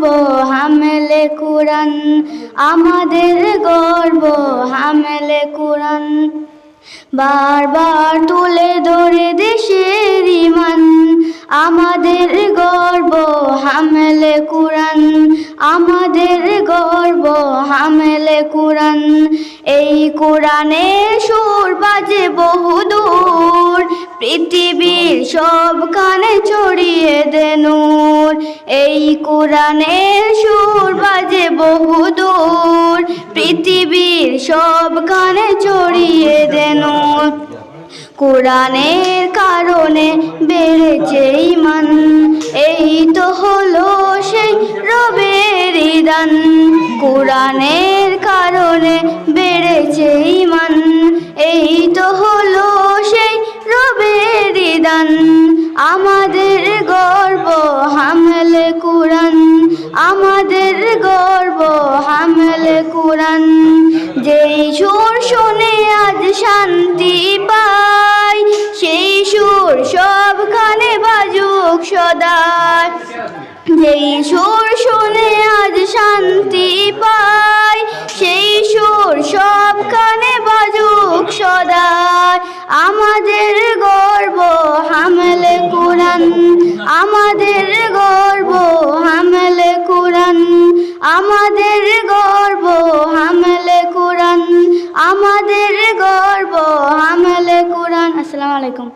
গর্ব, হামেলে কোরআন। আমাদের গর্ব, হামেলে কোরআন। বারবার তুলে ধরে দেশের ইমান আমাদের গর্ব, হামেলে কোরআন। আমাদের গর্ব, হামেলে কোরআন। এই কোরআনের সুর বাজে বহুদূর পৃথিবীর সব কানে ছড়িয়ে দে নূর এই কোরআনের সুর বাজে বহুদূর। পৃথিবীর সব কানে ছড়িয়ে দেন নূর। কোরআনের কারণে বেড়েছে ইমান এই তো হলো সেই রবের দান কোরআনের কারণে আমাদের গর্ব, হামলে কোরআন। যেই সুর শুনে আজ শান্তি পাই, সেই সুর সবখানে বাজুক সদা যেই সুর আমাদের গর্ব হামলে কোরআন। আমাদের গর্ব হামলে কোরআন। আসসালামু আলাইকুম।